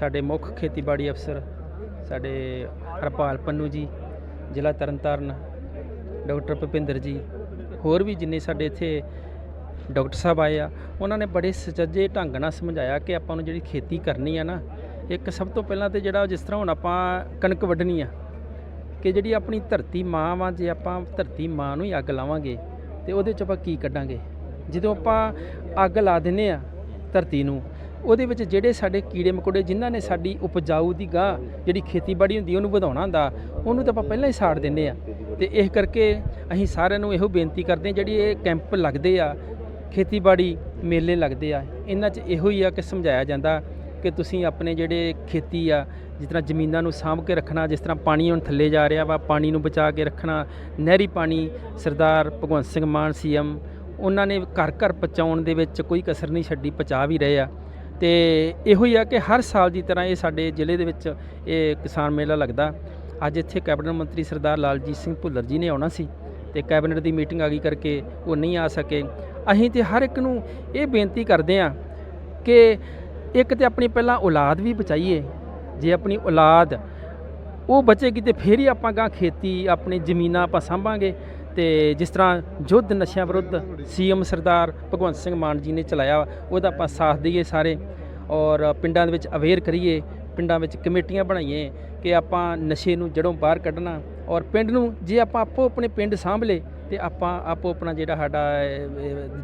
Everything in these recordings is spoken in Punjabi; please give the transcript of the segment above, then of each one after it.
ਸਾਡੇ ਮੁੱਖ ਖੇਤੀਬਾੜੀ ਅਫਸਰ ਸਾਡੇ ਹਰਪਾਲ ਪੰਨੂ ਜੀ, ਜ਼ਿਲ੍ਹਾ ਤਰਨਤਾਰਨ, ਡਾਕਟਰ ਭੁਪਿੰਦਰ ਜੀ, ਹੋਰ ਵੀ ਜਿੰਨੇ ਸਾਡੇ ਇੱਥੇ ਡਾਕਟਰ ਸਾਹਿਬ ਆਏ ਆ, ਉਹਨਾਂ ਨੇ ਬੜੇ ਸੁਚੱਜੇ ਢੰਗ ਨਾਲ ਸਮਝਾਇਆ ਕਿ ਆਪਾਂ ਨੂੰ ਜਿਹੜੀ ਖੇਤੀ ਕਰਨੀ ਆ ਨਾ, ਇੱਕ ਸਭ ਤੋਂ ਪਹਿਲਾਂ ਤੇ ਜਿਹੜਾ ਜਿਸ ਤਰ੍ਹਾਂ ਹੁਣ ਆਪਾਂ ਕਣਕ ਵੱਢਣੀ ਆ, ਕਿ ਜਿਹੜੀ ਆਪਣੀ ਧਰਤੀ ਮਾਂ ਵਾ, ਜੇ ਆਪਾਂ ਧਰਤੀ ਮਾਂ ਨੂੰ ਹੀ ਅੱਗ ਲਾਵਾਂਗੇ, ਤੇ ਉਹਦੇ ਚ ਆਪਾਂ ਕੀ ਕੱਢਾਂਗੇ? ਜਦੋਂ ਆਪਾਂ ਅੱਗ ਲਾ ਦਿੰਨੇ ਆ ਧਰਤੀ ਨੂੰ ਉਹਦੇ ਵਿੱਚ ਜਿਹੜੇ ਸਾਡੇ ਕੀੜੇ ਮਕੌੜੇ ਜਿਨ੍ਹਾਂ ਨੇ ਸਾਡੀ ਉਪਜਾਊ ਦੀ ਗਾਹ ਜਿਹੜੀ ਖੇਤੀਬਾੜੀ ਹੁੰਦੀ, ਉਹਨੂੰ ਵਧਾਉਣਾ ਹੁੰਦਾ, ਉਹਨੂੰ ਤਾਂ ਆਪਾਂ ਪਹਿਲਾਂ ਹੀ ਸਾੜ ਦਿੰਦੇ ਆ ਤੇ ਇਸ ਕਰਕੇ ਅਸੀਂ ਸਾਰਿਆਂ ਨੂੰ ਇਹੋ ਬੇਨਤੀ ਕਰਦੇ ਹਾਂ, ਜਿਹੜੀ ਇਹ ਕੈਂਪ ਲੱਗਦੇ ਆ, ਖੇਤੀਬਾੜੀ ਮੇਲੇ ਲੱਗਦੇ ਆ, ਇਹਨਾਂ 'ਚ ਇਹੋ ਹੀ ਆ ਕਿ ਸਮਝਾਇਆ ਜਾਂਦਾ ਕਿ ਤੁਸੀਂ ਆਪਣੇ ਜਿਹੜੇ ਖੇਤੀ ਆ, ਜਿਸ ਤਰ੍ਹਾਂ ਜ਼ਮੀਨਾਂ ਨੂੰ ਸਾਂਭ ਕੇ ਰੱਖਣਾ, ਜਿਸ ਤਰ੍ਹਾਂ ਪਾਣੀ ਹੁਣ ਥੱਲੇ ਜਾ ਰਿਹਾ ਵਾ, ਪਾਣੀ ਨੂੰ ਬਚਾ ਕੇ ਰੱਖਣਾ, ਨਹਿਰੀ ਪਾਣੀ, ਸਰਦਾਰ ਭਗਵੰਤ ਸਿੰਘ ਮਾਨ ਸੀਐਮ, ਉਹਨਾਂ ਨੇ ਘਰ ਘਰ ਪਹੁੰਚਾਉਣ ਦੇ ਵਿੱਚ ਕੋਈ ਕਸਰ ਨਹੀਂ ਛੱਡੀ, ਪਹੁੰਚਾ ਵੀ ਰਹੇ ਆ। ਤੇ ਇਹੋ ਹੀ ਆ ਕਿ ਹਰ ਸਾਲ ਦੀ ਤਰ੍ਹਾਂ ਇਹ ਸਾਡੇ ਜ਼ਿਲ੍ਹੇ ਦੇ ਵਿੱਚ ਇਹ ਕਿਸਾਨ ਮੇਲਾ ਲੱਗਦਾ। ਅੱਜ ਇੱਥੇ ਕੈਬਨਿਟ ਮੰਤਰੀ ਸਰਦਾਰ ਲਾਲਜੀਤ ਸਿੰਘ ਭੁੱਲਰ ਜੀ ਨੇ ਆਉਣਾ ਸੀ ਤੇ ਕੈਬਨਿਟ ਦੀ ਮੀਟਿੰਗ ਆ ਗਈ ਕਰਕੇ ਉਹ ਨਹੀਂ ਆ ਸਕੇ। ਅਸੀਂ ਤੇ ਹਰ ਇੱਕ ਨੂੰ ਇਹ ਬੇਨਤੀ ਕਰਦੇ ਆ ਕਿ ਇੱਕ ਤੇ ਆਪਣੀ ਪਹਿਲਾਂ ਔਲਾਦ ਵੀ ਬਚਾਈਏ। ਜੇ ਆਪਣੀ ਔਲਾਦ ਉਹ ਬਚੇਗੀ ਤੇ ਫੇਰ ਹੀ ਆਪਾਂ ਗਾਂ ਖੇਤੀ, ਆਪਣੀ ਜ਼ਮੀਨਾਂ ਆਪਾਂ ਸਾਂਭਾਂਗੇ। ਤੇ ਜਿਸ ਤਰ੍ਹਾਂ ਯੁੱਧ ਨਸ਼ਿਆਂ ਵਿਰੁੱਧ ਸੀਐਮ ਸਰਦਾਰ ਭਗਵੰਤ ਸਿੰਘ ਮਾਨ ਜੀ ਨੇ ਚਲਾਇਆ, ਉਹਦਾ ਆਪਾਂ ਸਾਥ ਦਈਏ ਸਾਰੇ ਔਰ ਪਿੰਡਾਂ ਦੇ ਵਿੱਚ ਅਵੇਅਰ ਕਰੀਏ, ਪਿੰਡਾਂ ਵਿੱਚ ਕਮੇਟੀਆਂ ਬਣਾਈਏ ਕਿ ਆਪਾਂ ਨਸ਼ੇ ਨੂੰ ਜੜੋਂ ਬਾਹਰ ਕੱਢਣਾ ਔਰ ਪਿੰਡ ਨੂੰ ਜੇ ਆਪਾਂ ਆਪੋ ਆਪਣੇ ਪਿੰਡ ਸਾਂਭ ਲੇ ਤੇ ਆਪਾਂ ਆਪੋ ਆਪਣਾ ਜਿਹੜਾ ਸਾਡਾ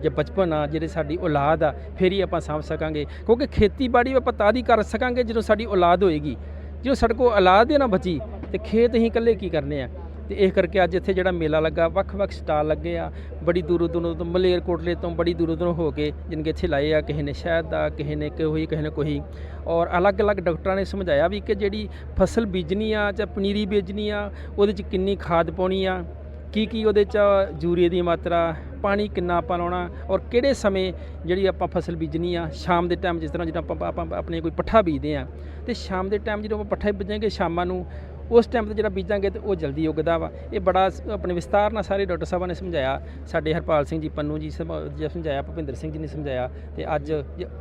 ਜੇ ਬਚਪਨ ਆ, ਜਿਹੜੇ ਸਾਡੀ ਔਲਾਦ ਆ, ਫੇਰ ਹੀ ਆਪਾਂ ਸਾਂਭ ਸਕਾਂਗੇ। ਕਿਉਂਕਿ ਖੇਤੀਬਾੜੀ ਆਪਾਂ ਤਾਂ ਦੀ ਕਰ ਸਕਾਂਗੇ ਜਦੋਂ ਸਾਡੀ ਔਲਾਦ ਹੋਏਗੀ। ਜੇ ਸਾਡੇ ਕੋਲ ਔਲਾਦ ਹੀ ਨਾ ਬਚੀ, ਤੇ ਖੇਤ ਅਸੀਂ ਇਕੱਲੇ ਕੀ ਕਰਨੇ ਆ? ਤੇ ਇਸ ਕਰਕੇ ਅੱਜ ਇੱਥੇ ਜਿਹੜਾ ਮੇਲਾ ਲੱਗਾ, ਵੱਖ-ਵੱਖ ਸਟਾਲ ਲੱਗੇ ਆ, ਬੜੀ ਦੂਰੋਂ ਦੂਰੋਂ ਤੋਂ ਮਲੇਰਕੋਟਲੇ ਤੋਂ ਬੜੀ ਦੂਰੋਂ ਦੂਰੋਂ ਹੋ ਕੇ ਜਿਨਕੇ ਇੱਥੇ ਲਾਏ ਆ, ਕਿਸੇ ਨੇ ਸ਼ਹਿਦ ਦਾ, ਕਿਸੇ ਨੇ ਕੋਈ, ਕਿਸੇ ਨੇ ਕੋਈ। ਔਰ ਅਲੱਗ-ਅਲੱਗ ਡਾਕਟਰਾਂ ਨੇ ਸਮਝਾਇਆ ਵੀ ਕਿ ਜਿਹੜੀ ਫਸਲ ਬੀਜਣੀ ਆ ਜਾਂ ਪਨੀਰੀ ਬੀਜਣੀ ਆ, ਉਹਦੇ 'ਚ ਕਿੰਨੀ ਖਾਦ ਪਾਉਣੀ ਆ ਕੀ ਕੀ ਉਹਦੇ 'ਚ ਯੂਰੀਏ ਦੀ ਮਾਤਰਾ, ਪਾਣੀ ਕਿੰਨਾ ਆਪਾਂ ਲਾਉਣਾ, ਔਰ ਕਿਹੜੇ ਸਮੇਂ ਜਿਹੜੀ ਆਪਾਂ ਫਸਲ ਬੀਜਣੀ ਆ, ਸ਼ਾਮ ਦੇ ਟਾਈਮ ਜਿਸ ਤਰ੍ਹਾਂ ਜਦੋਂ ਆਪਾਂ ਆਪਾਂ ਆਪਣੇ ਕੋਈ ਪੱਠਾ ਬੀਜਦੇ ਆ, ਤੇ ਸ਼ਾਮ ਦੇ ਟਾਈਮ ਜਦੋਂ ਆਪਾਂ ਪੱਠਾ ਬੀਜਾਂਗੇ, ਸ਼ਾਮਾਂ ਨੂੰ ਉਸ ਟਾਈਮ ਤੇ ਜਿਹੜਾ ਬੀਜਾਂਗੇ ਤੇ ਉਹ ਜਲਦੀ ਉੱਗਦਾ ਵਾ। ਇਹ ਬੜਾ ਆਪਣੇ ਵਿਸਤਾਰ ਨਾਲ ਸਾਰੇ ਡਾਕਟਰ ਸਾਹਿਬਾਂ ਨੇ ਸਮਝਾਇਆ, ਸਾਡੇ ਹਰਪਾਲ ਸਿੰਘ ਜੀ, ਪੰਨੂ ਜੀ ਸਮ- ਜੀ ਸਮਝਾਇਆ, ਭੁਪਿੰਦਰ ਸਿੰਘ ਜੀ ਨੇ ਸਮਝਾਇਆ ਤੇ ਅੱਜ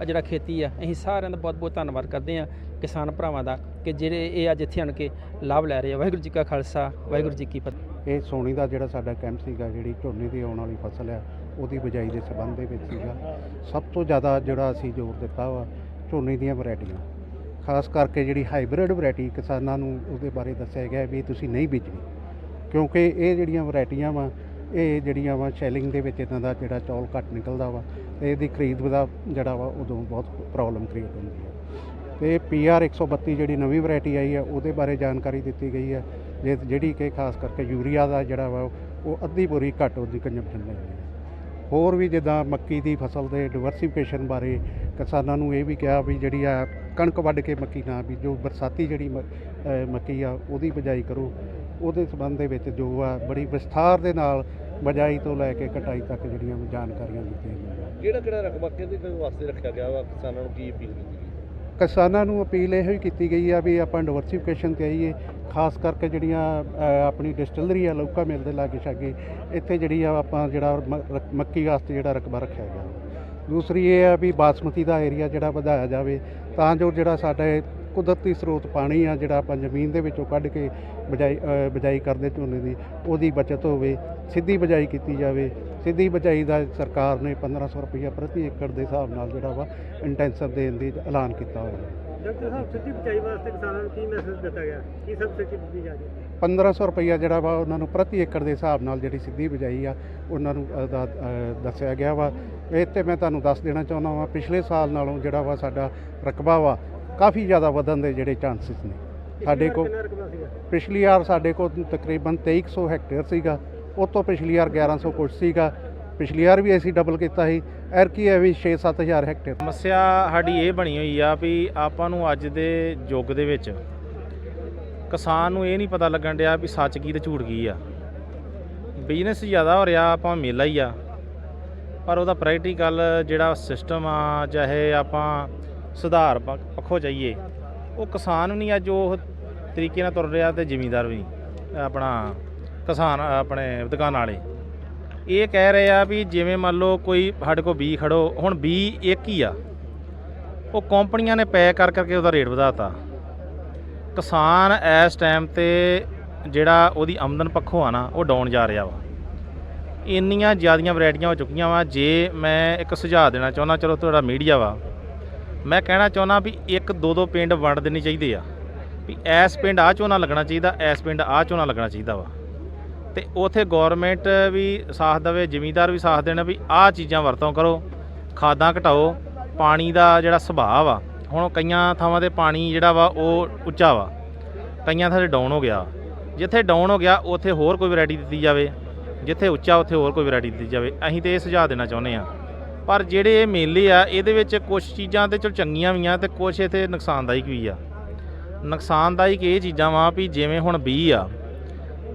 ਜਿਹੜਾ ਖੇਤੀ ਆ, ਅਸੀਂ ਸਾਰਿਆਂ ਦਾ ਬਹੁਤ ਬਹੁਤ ਧੰਨਵਾਦ ਕਰਦੇ ਆ ਕਿਸਾਨ ਭਰਾਵਾਂ ਦਾ ਕਿ ਜਿਹੜੇ ਇਹ ਅੱਜ ਇੱਥੇ ਆਣ ਕੇ ਲਾਭ ਲੈ ਰਹੇ ਆ। ਵਾਹਿਗੁਰੂ ਜੀ ਕਾ ਖਾਲਸਾ, ਵਾਹਿਗੁਰੂ ਜੀ ਕੀ ਫਤਿਹ। ਇਹ ਸੋਣੀ ਦਾ ਜਿਹੜਾ ਸਾਡਾ ਕੈਂਪ ਸੀਗਾ, ਜਿਹੜੀ ਝੋਨੇ ਦੀ ਆਉਣ ਵਾਲੀ ਫਸਲ ਹੈ ਉਹਦੀ ਬਿਜਾਈ ਦੇ ਸੰਬੰਧ ਦੇ ਵਿੱਚ ਸੀਗਾ। ਸਭ ਤੋਂ ਜ਼ਿਆਦਾ ਜਿਹੜਾ ਅਸੀਂ ਜ਼ੋਰ ਦਿੱਤਾ ਵਾ, ਝੋਨੇ ਦੀਆਂ ਵੈਰਾਈਟੀਆਂ। ਖਾਸ ਕਰਕੇ ਜਿਹੜੀ ਹਾਈਬ੍ਰਿਡ ਵੈਰਾਈਟੀ ਕਿਸਾਨਾਂ ਨੂੰ ਉਹਦੇ ਬਾਰੇ ਦੱਸਿਆ ਗਿਆ ਵੀ ਤੁਸੀਂ ਨਹੀਂ ਬੀਜਣੀ। ਕਿਉਂਕਿ ਇਹ ਜਿਹੜੀਆਂ ਵੈਰਾਈਟੀਆਂ ਵਾ, ਇਹ ਜਿਹੜੀਆਂ ਵਾ ਸ਼ੈਲਿੰਗ ਦੇ ਵਿੱਚ ਇਹਨਾਂ ਦਾ ਜਿਹੜਾ ਚੌਲ ਘੱਟ ਨਿਕਲਦਾ ਵਾ, ਤੇ ਇਹਦੀ ਖਰੀਦ ਦਾ ਜਿਹੜਾ ਵਾ ਉਦੋਂ ਬਹੁਤ ਪ੍ਰੋਬਲਮ ਕ੍ਰੀਏਟ ਹੁੰਦੀ ਹੈ ਤੇ ਪੀਆਰ 132 ਜਿਹੜੀ ਨਵੀਂ ਵੈਰਾਈਟੀ ਆਈ ਹੈ ਉਹਦੇ ਬਾਰੇ ਜਾਣਕਾਰੀ ਦਿੱਤੀ ਗਈ ਹੈ ਜੇ- ਜਿਹੜੀ ਕਿ ਖਾਸ ਕਰਕੇ ਯੂਰੀਆ ਦਾ ਜਿਹੜਾ ਵਾ, ਉਹ ਅੱਧੀ ਬੋਰੀ ਘੱਟ ਉਹਦੀ ਕੰਜ਼ੰਪਸ਼ਨ ਲੈਂਦੀ ਹੈ ਹੋਰ ਵੀ ਜਿੱਦਾਂ ਮੱਕੀ ਦੀ ਫਸਲ ਦੇ ਡਿਵਰਸੀਫਿਕੇਸ਼ਨ ਬਾਰੇ ਕਿਸਾਨਾਂ ਨੂੰ ਇਹ ਵੀ ਕਿਹਾ ਵੀ ਜਿਹੜੀ ਆ ਕਣਕ ਵੱਢ ਕੇ ਮੱਕੀ ਨਾ ਬੀਜੋ ਬਰਸਾਤੀ ਜਿਹੜੀ ਮੱਕੀ ਆ ਉਹਦੀ ਬਿਜਾਈ ਕਰੋ। ਉਹਦੇ ਸੰਬੰਧ ਦੇ ਵਿੱਚ ਜੋ ਆ ਬੜੀ ਵਿਸਥਾਰ ਦੇ ਨਾਲ ਬਿਜਾਈ ਤੋਂ ਲੈ ਕੇ ਕਟਾਈ ਤੱਕ ਜਿਹੜੀਆਂ ਜਾਣਕਾਰੀਆਂ ਦਿੱਤੀਆਂ ਗਈਆਂ। ਕਿਹੜਾ ਕਿਹੜਾ ਰਕਬਾ ਕਿਹਦੇ ਵਾਸਤੇ ਰੱਖਿਆ ਗਿਆ ਵਾ? ਕਿਸਾਨਾਂ ਨੂੰ ਕੀ ਅਪੀਲ ਕੀਤੀ ਕਿਸਾਨਾਂ ਨੂੰ ਅਪੀਲ ਇਹੋ ਹੀ ਕੀਤੀ ਗਈ ਆ ਵੀ ਆਪਾਂ ਡਿਵਰਸੀਫਿਕੇਸ਼ਨ ਤੇ ਆਈਏ ਖਾਸ ਕਰਕੇ ਜਿਹੜੀਆਂ ਆਪਣੀ ਡਿਸਟਿਲਰੀ ਆ ਲੌਕਾ ਮਿਲ ਦੇ ਲਾਗੇ ਛਾਗੇ ਇੱਥੇ ਜਿਹੜੀ ਆ ਆਪਾਂ ਜਿਹੜਾ ਮੱਕੀ ਵਾਸਤੇ ਜਿਹੜਾ ਰਕਬਾ ਰੱਖਿਆ ਗਿਆ। ਦੂਸਰੀ ਇਹ ਆ ਵੀ ਬਾਸਮਤੀ ਦਾ ਏਰੀਆ ਜਿਹੜਾ ਵਧਾਇਆ ਜਾਵੇ ਤਾਂ ਜੋ ਜਿਹੜਾ ਸਾਡਾ ਕੁਦਰਤੀ ਸਰੋਤ ਪਾਣੀ ਆ ਜਿਹੜਾ ਆਪਾਂ ਜ਼ਮੀਨ ਦੇ ਵਿੱਚੋਂ ਕੱਢ ਕੇ ਬਜਾਈ ਅ, ਬਿਜਾਈ ਕਰਦੇ ਝੋਨੇ ਦੀ ਉਹਦੀ ਬਚਤ ਹੋਵੇ ਸਿੱਧੀ ਬਿਜਾਈ ਕੀਤੀ ਜਾਵੇ ਸਿੱਧੀ ਬਿਜਾਈ ਦਾ ਸਰਕਾਰ ਨੇ 1500 ਰੁਪਈਆ ਪ੍ਰਤੀ ਏਕੜ ਦੇ ਹਿਸਾਬ ਨਾਲ ਜਿਹੜਾ ਵਾ ਇੰਟੈਂਸਿਵ ਦੇਣ ਦੀ ਐਲਾਨ ਕੀਤਾ ਹੋਇਆ। ਡਾਕਟਰ ਸਾਹਿਬ ਸਿੱਧੀ ਬਚਾਈ ਵਾਸਤੇ ਕਿਸਾਨਾਂ ਨੂੰ ਕੀ ਮੈਸੇਜ ਦਿੱਤਾ ਗਿਆ? ਕੀ ਸਬਸਿਡੀ ਦਿੱਤੀ ਜਾ ਰਹੀ ਹੈ? 1500 ਰੁਪਈਆ ਜਿਹੜਾ ਵਾ ਉਹਨਾਂ ਨੂੰ ਪ੍ਰਤੀ ਏਕੜ ਦੇ ਹਿਸਾਬ ਨਾਲ ਜਿਹੜੀ ਸਿੱਧੀ ਬਿਜਾਈ ਆ ਉਹਨਾਂ ਨੂੰ ਅ, ਦਾ, ਅ, ਦੱਸਿਆ ਗਿਆ ਵਾ। ਇਹ ਤੇ ਮੈਂ ਤੁਹਾਨੂੰ ਦੱਸ ਦੇਣਾ ਚਾਹੁੰਦਾ ਵਾਂ ਪਿਛਲੇ ਸਾਲ ਨਾਲੋਂ ਜਿਹੜਾ ਵਾ ਸਾਡਾ ਰਕਬਾ ਵਾ ਕਾਫੀ ਜ਼ਿਆਦਾ ਵਧਣ ਦੇ ਜਿਹੜੇ ਚਾਂਸਸ ਨੇ। ਸਾਡੇ ਕੋਲ ਕਿੰਨਾ ਰਕਬਾ ਸੀਗਾ? ਪਿਛਲੀ ਵਾਰ ਸਾਡੇ ਕੋਲ ਤਕਰੀਬਨ 2300 ਹੈਕਟੇਅਰ ਸੀਗਾ ਉਹ ਤੋਂ ਪਿਛਲੀ ਵਾਰ 1100 ਕੁਛ ਸੀਗਾ। ਪਿਛਲੀ ਵਾਰ ਵੀ ਅਸੀਂ ਡਬਲ ਕੀਤਾ ਸੀ ਐਰਕੀ ਹੈ ਵੀ 6-7000 ਹੈਕਟੇਅਰ ਸਮੱਸਿਆ ਸਾਡੀ ਇਹ ਬਣੀ ਹੋਈ ਆ ਵੀ ਆਪਾਂ ਨੂੰ ਅੱਜ ਦੇ ਯੁੱਗ ਦੇ ਵਿੱਚ ਕਿਸਾਨ ਨੂੰ ਇਹ ਨਹੀਂ ਪਤਾ ਲੱਗਣ ਡਿਆ ਵੀ ਸੱਚ ਕੀ ਤੇ ਝੂਠ ਕੀ ਆ। ਬਿਜ਼ਨਸ ਜ਼ਿਆਦਾ ਹੋ ਰਿਹਾ, ਆਪਾਂ ਮੇਲਾ ਹੀ ਆ। ਪਰ ਉਹਦਾ ਪ੍ਰੈਕਟੀਕਲ ਜਿਹੜਾ ਸਿਸਟਮ ਆ, ਚਾਹੇ ਆਪਾਂ ਸੁਧਾਰ ਪ- ਪੱਖੋਂ ਜਾਈਏ, ਉਹ ਕਿਸਾਨ ਵੀ ਨਹੀਂ ਅੱਜ ਉਹ ਤਰੀਕੇ ਨਾਲ ਤੁਰ ਰਿਹਾ ਤੇ ਜ਼ਿਮੀਂਦਾਰ ਵੀ ਨਹੀਂ। ਆਪਣਾ ਕਿਸਾਨ, ਆਪਣੇ ਦੁਕਾਨ ਵਾਲੇ। ਇਹ ਕਹਿ ਰਹੇ ਆ ਵੀ ਜਿਵੇਂ ਮੰਨ ਲਓ ਕੋਈ ਸਾਡੇ ਕੋਲ ਬੀ ਖੜੋ, ਹੁਣ ਬੀ ਇੱਕ ਹੀ ਆ। ਉਹ ਕੰਪਨੀਆਂ ਨੇ ਪੈਕ ਕਰ ਕਰਕੇ ਉਹਦਾ ਰੇਟ ਵਧਾਤਾ। ਕਿਸਾਨ ਇਸ ਟਾਈਮ ਤੇ ਜਿਹੜਾ ਉਹਦੀ ਆਮਦਨ ਪੱਖੋਂ ਆ ਨਾ, ਉਹ ਡਾਊਨ ਜਾ ਰਿਹਾ ਵਾ। ਇੰਨੀਆਂ ਜ਼ਿਆਦੀਆਂ ਵੈਰਾਈਟੀਆਂ ਹੋ ਚੁੱਕੀਆਂ ਵਾ। ਜੇ ਮੈਂ ਇੱਕ ਸੁਝਾਅ ਦੇਣਾ ਚਾਹੁੰਦਾ, ਚਲੋ ਤੁਹਾਡਾ ਮੀਡੀਆ ਵਾ। ਮੈਂ ਕਹਿਣਾ ਚਾਹੁੰਦਾ ਵੀ ਇੱਕ ਦੋ ਦੋ ਪਿੰਡ ਵੰਡ ਦੇਣੇ ਚਾਹੀਦੇ ਆ। ਵੀ ਐਸ ਪਿੰਡ ਆ ਝੋਨਾ ਲੱਗਣਾ ਚਾਹੀਦਾ ਐਸ ਪਿੰਡ ਆ ਝੋਨਾ ਲੱਗਣਾ ਚਾਹੀਦਾ ਵਾ। ਤੇ ਉਥੇ ਗਵਰਨਮੈਂਟ ਵੀ ਸਾਥ ਦੇਵੇ, ਜ਼ਿਮੀਂਦਾਰ ਵੀ ਸਾਥ ਦੇਣ ਵੀ ਆਹ ਚੀਜ਼ਾਂ ਵਰਤੋਂ ਕਰੋ। ਖਾਦਾਂ ਘਟਾਓ, ਪਾਣੀ ਦਾ ਜਿਹੜਾ ਸੁਭਾਅ ਵਾ ਹੁਣ ਕਈਆਂ ਥਾਵਾਂ ਤੇ ਪਾਣੀ ਜਿਹੜਾ ਵਾ ਉਹ ਉੱਚਾ ਵਾ, ਕਈਆਂ ਥਾਂ ਤੇ ਡਾਊਨ ਹੋ ਗਿਆ। ਜਿੱਥੇ ਡਾਊਨ ਹੋ ਗਿਆ, ਉਥੇ ਹੋਰ ਕੋਈ ਵੈਰਾਈਟੀ ਦਿੱਤੀ ਜਾਵੇ। ਜਿੱਥੇ ਉੱਚਾ, ਉੱਥੇ ਹੋਰ ਕੋਈ ਵੈਰਾਈਟੀ ਦਿੱਤੀ ਜਾਵੇ। ਅਸੀਂ ਤੇ ਇਹ ਸੁਝਾਅ ਦੇਣਾ ਚਾਹੁੰਦੇ ਆ ਪਰ ਜਿਹੜੇ ਇਹ ਮੇਲੇ ਆ, ਇਹਦੇ ਵਿੱਚ ਕੁਝ ਚੀਜ਼ਾਂ ਤੇ ਚਲ ਚੰਗੀਆਂ ਵੀ ਆ ਤੇ ਕੁਝ ਇੱਥੇ ਨੁਕਸਾਨਦਾਇਕ ਵੀ ਆ। ਨੁਕਸਾਨਦਾਇਕ ਇਹ ਚੀਜ਼ਾਂ ਵਾ ਵੀ ਜਿਵੇਂ ਹੁਣ 20 ਆ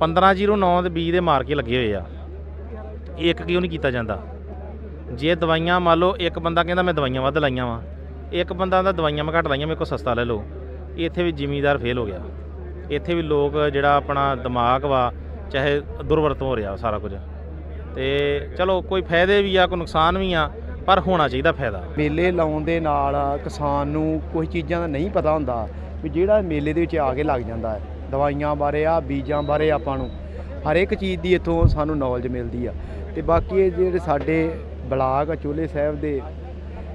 1509 ਦੇ ਬੀਜ ਦੇ ਮਾਰ ਕੇ ਲੱਗੇ ਹੋਏ ਆ। ਇੱਕ ਕਿਉਂ ਨਹੀਂ ਕੀਤਾ ਜਾਂਦਾ? ਜੇ ਦਵਾਈਆਂ ਮੰਨ ਲਓ, ਇੱਕ ਬੰਦਾ ਕਹਿੰਦਾ ਮੈਂ ਦਵਾਈਆਂ ਵੱਧ ਲਾਈਆਂ ਵਾ। ਇੱਕ ਬੰਦਾ ਦਾ ਦਵਾਈਆਂ ਮੈਂ ਘੱਟ ਲਾਈਆਂ, ਮੇਰੇ ਕੋਲ ਸਸਤਾ ਲੈ ਲਓ। ਇੱਥੇ ਵੀ ਜ਼ਿਮੀਦਾਰ ਫੇਲ ਹੋ ਗਿਆ। ਇੱਥੇ ਵੀ ਲੋਕ ਜਿਹੜਾ ਆਪਣਾ ਦਿਮਾਗ ਵਾ, ਚਾਹੇ ਦੁਰਵਰਤੋਂ ਹੋ ਰਿਹਾ ਸਾਰਾ ਕੁਝ। ਤੇ ਚਲੋ, ਕੋਈ ਫਾਇਦੇ ਵੀ ਆ, ਕੋਈ ਨੁਕਸਾਨ ਵੀ ਆ, ਪਰ ਹੋਣਾ ਚਾਹੀਦਾ ਫਾਇਦਾ। ਮੇਲੇ ਲਾਉਣ ਦੇ ਨਾਲ ਕਿਸਾਨ ਨੂੰ ਕੋਈ ਚੀਜ਼ਾਂ ਦਾ ਨਹੀਂ ਪਤਾ ਹੁੰਦਾ ਵੀ ਜਿਹੜਾ ਮੇਲੇ ਦੇ ਵਿੱਚ ਆ ਕੇ ਲੱਗ ਜਾਂਦਾ ਹੈ। ਦਵਾਈਆਂ ਬਾਰੇ ਆ, ਬੀਜਾਂ ਬਾਰੇ ਆਪਾਂ ਨੂੰ। ਹਰ ਇੱਕ ਚੀਜ਼ ਦੀ ਇੱਥੋਂ ਸਾਨੂੰ ਨੌਲੇਜ ਮਿਲਦੀ ਆ। ਤੇ ਬਾਕੀ ਇਹ ਜਿਹੜੇ ਸਾਡੇ ਬਲਾਕ ਆ ਚੋਲੇ ਸਾਹਿਬ ਦੇ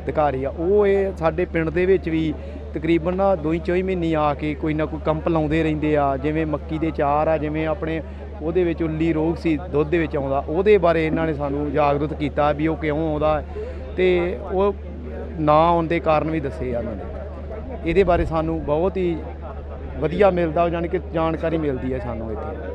ਅਧਿਕਾਰੀ ਆ, ਉਹ ਇਹ ਸਾਡੇ ਪਿੰਡ ਦੇ ਵਿੱਚ ਵੀ ਤਕਰੀਬਨ ਨਾ ਦੋ ਹੀ ਚੌਈ ਮਹੀਨੇ ਆ ਕੇ ਕੋਈ ਨਾ ਕੋਈ ਕੰਪ ਲਾਉਂਦੇ ਰਹਿੰਦੇ ਆ। ਜਿਵੇਂ ਮੱਕੀ ਦੇ ਚਾਰ ਆ, ਜਿਵੇਂ ਆਪਣੇ ਉਹਦੇ ਵਿੱਚ ਉੱਲੀ ਰੋਗ ਸੀ, ਦੁੱਧ ਦੇ ਵਿੱਚ ਆਉਂਦਾ, ਉਹਦੇ ਬਾਰੇ ਇਹਨਾਂ ਨੇ ਸਾਨੂੰ ਜਾਗਰੂਕ ਕੀਤਾ ਵੀ ਉਹ ਕਿਉਂ ਆਉਂਦਾ। ਹੈ ਤੇ ਉਹ ਨਾ ਆਉਣ ਦੇ ਕਾਰਨ ਵੀ ਦੱਸੇ ਆ ਇਹਨਾਂ ਨੇ। ਇਹਦੇ ਬਾਰੇ ਸਾਨੂੰ ਬਹੁਤ ਹੀ ਵਧੀਆ ਮਿਲਦਾ ਯਾਨੀ ਕਿ ਜਾਣਕਾਰੀ ਮਿਲਦੀ ਹੈ ਸਾਨੂੰ ਇੱਥੇ।